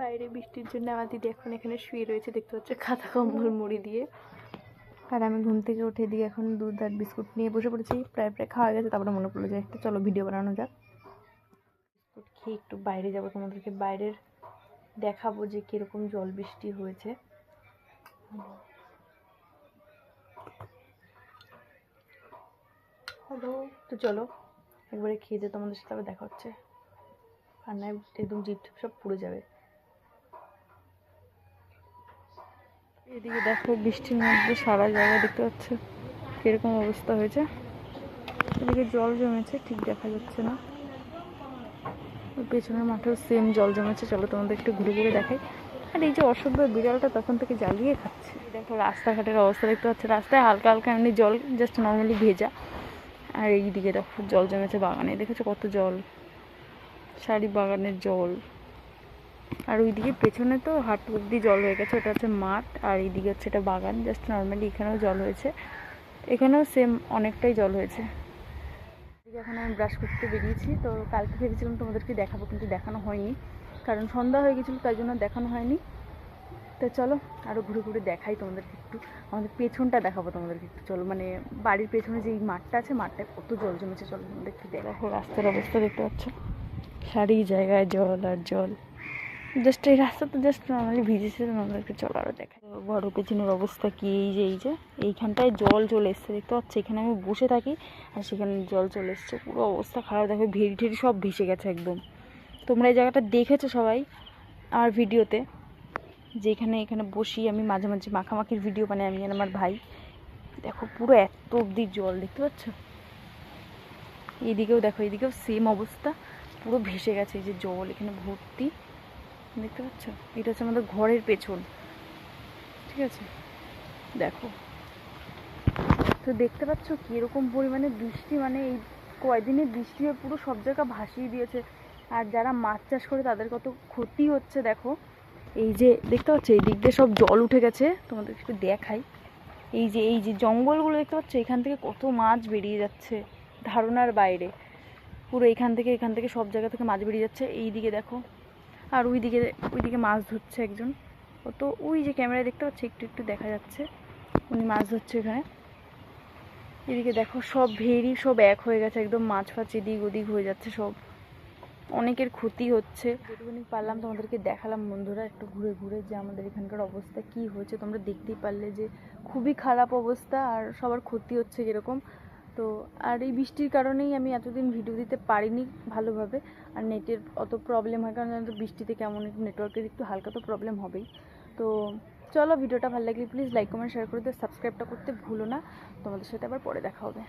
বাইরে বৃষ্টির জন্য আমার দিদি এখন এখানে শুয়ে রয়েছে, দেখতে পাচ্ছে খাতা, কম্বল, মুড়ি দিয়ে। আর আমি ঘুম থেকে উঠে দিয়ে এখন দুধ আর বিস্কুট নিয়ে বসে পড়েছি, প্রায় প্রায় খাওয়া গেছে, তারপরে মনে পড়ল যে একটা চলো ভিডিও বানানো যাক। বিস্কুট খেয়ে একটু বাইরে যাব তোমাদেরকে বাইরের দেখাবো যে কীরকম জল বৃষ্টি হয়েছে। হ্যালো, তো চলো, একবারে খেয়ে দিয়ে তোমাদের সাথে আবার দেখা হচ্ছে। আর নয়, একদম জিপ সব পুড়ে যাবে। এদিকে দেখো বৃষ্টির মধ্যে সারা জায়গা দেখতে পাচ্ছ কীরকম অবস্থা হয়েছে। এদিকে জল জমেছে, ঠিক দেখা যাচ্ছে না। পেছনের মাঠেও সেম জল জমেছে। চলো তোমাদের একটু ঘুরে ঘুরে দেখাই। আর এই যে অসভ্য বিড়ালটা তখন থেকে জ্বালিয়ে খাচ্ছে। দেখো রাস্তাঘাটের অবস্থা দেখতে পাচ্ছ। রাস্তায় হালকা হালকা এমনি জল জাস্ট নর্মালি ভেজা। আর এইদিকে দেখো জল জমেছে বাগানে। দেখেছ কত জল? শাড়ি বাগানের জল। আর ওইদিকে পেছনে তো হাঁটু অব্দি জল হয়ে গেছে, ওটা হচ্ছে মাঠ, আর এইদিকে হচ্ছে এটা বাগান জাস্ট নর্মালি এখানেও জল হয়েছে। এখানেও সেম অনেকটাই জল হয়েছে। এখন আমি ব্রাশ করতে বেরিয়েছি, তো কালকে ভেবেছিলাম তোমাদেরকে দেখাবো, কিন্তু দেখানো হয়নি। কারণ সন্ধ্যা হয়ে গেছিল, তাই জন্য দেখানো হয়নি। তো চলো আরও ঘুরে ঘুরে দেখাই তোমাদেরকে একটু। আমাদের পেছনটা দেখাবো তোমাদেরকে একটু, চলো। মানে বাড়ির পেছনে যে এই মাঠটা আছে মাঠটায় কত জল জমেছে, চলো তোমাদেরকে দেখো, রাস্তার অবস্থা দেখতে পাচ্ছ? সারি জায়গায় জল আর জল। জাস্ট এই রাস্তা তো জাস্ট নর্মালি ভিজেছে আমাদেরকে চলো আরও দেখাই। তো বড় পেছনের অবস্থা কি? এই যে এই যে, এইখানটায় জল চলে এসছে, দেখতে পাচ্ছি? এখানে আমি বসে থাকি আর সেখানে জল চলে এসছে। পুরো অবস্থা খারাপ, দেখো ভেড়ি ঠেড়ি সব ভেসে গেছে একদম। তোমরা এই জায়গাটা দেখেছ সবাই আর ভিডিওতে? যেখানে, এখানে বসি আমি মাঝে মাঝে মাখামাখির ভিডিও বানাই, আমি আমার ভাই। দেখো পুরো এত অবধি জল, দেখতে পাচ্ছ? এইদিকেও দেখো এইদিকেও সেম অবস্থা। পুরো ভেসে গেছে এই যে জল, এখানে ভর্তি। দেখতে পাচ্ছ? এটা হচ্ছে আমাদের ঘরের পেছন। ঠিক আছে? দেখো। তো দেখতে পাচ্ছ কীরকম পরিমাণে বৃষ্টি মানে এই কয়দিনে বৃষ্টি হয়ে পুরো সব জায়গা ভাসিয়ে দিয়েছে। আর যারা মাছ চাষ করে তাদের কত ক্ষতি হচ্ছে, দেখো। এই যে, দেখতে পাচ্ছ? এই দিক দিয়ে সব জল উঠে গেছে। তোমাদের একটু দেখাই। এই যে এই যে জঙ্গলগুলো দেখতে পাচ্ছ? এখান থেকে কত মাছ বেরিয়ে যাচ্ছে। ধারণার বাইরে। পুরো এখান থেকে এখান থেকে সব জায়গা থেকে মাছ বেরিয়ে যাচ্ছে। এই দিকে দেখো। আর ওই দিকে ওই দিকে মাছ ধরছে একজন। তো ওই যে ক্যামেরায় দেখতে পাচ্ছি, একটু একটু দেখা যাচ্ছে। উনি মাছ ধরছে এখানে। এদিকে দেখো সব ভেরি সব এক হয়ে গেছে, একদম মাছ ফাছ এদিক ওদিক হয়ে যাচ্ছে সব। অনেকের ক্ষতি হচ্ছে। যেটুকুনি পারলাম তোমাদেরকে দেখালাম বন্ধুরা, একটু ঘুরে ঘুরে যে আমাদের এখানকার অবস্থা, কি হয়েছে, তোমরা দেখতেই পারলে যে খুবই খারাপ অবস্থা আর সবার ক্ষতি হচ্ছে এরকম তো আর এই বৃষ্টির কারণেই আমি এতদিন ভিডিও দিতে পারিনি ভালোভাবে। আর নেটের অত প্রবলেম হয়, কারণ জানো তো বৃষ্টিতে কেমন একটু নেটওয়ার্কের একটু হালকা তো প্রবলেম হবেই। তো চলো ভিডিওটা ভালো লাগলে প্লিজ লাইক কমেন্ট শেয়ার করে দিয়ে সাবস্ক্রাইবটা করতে ভুলো না। তোমাদের সাথে আবার পরে দেখা হবে।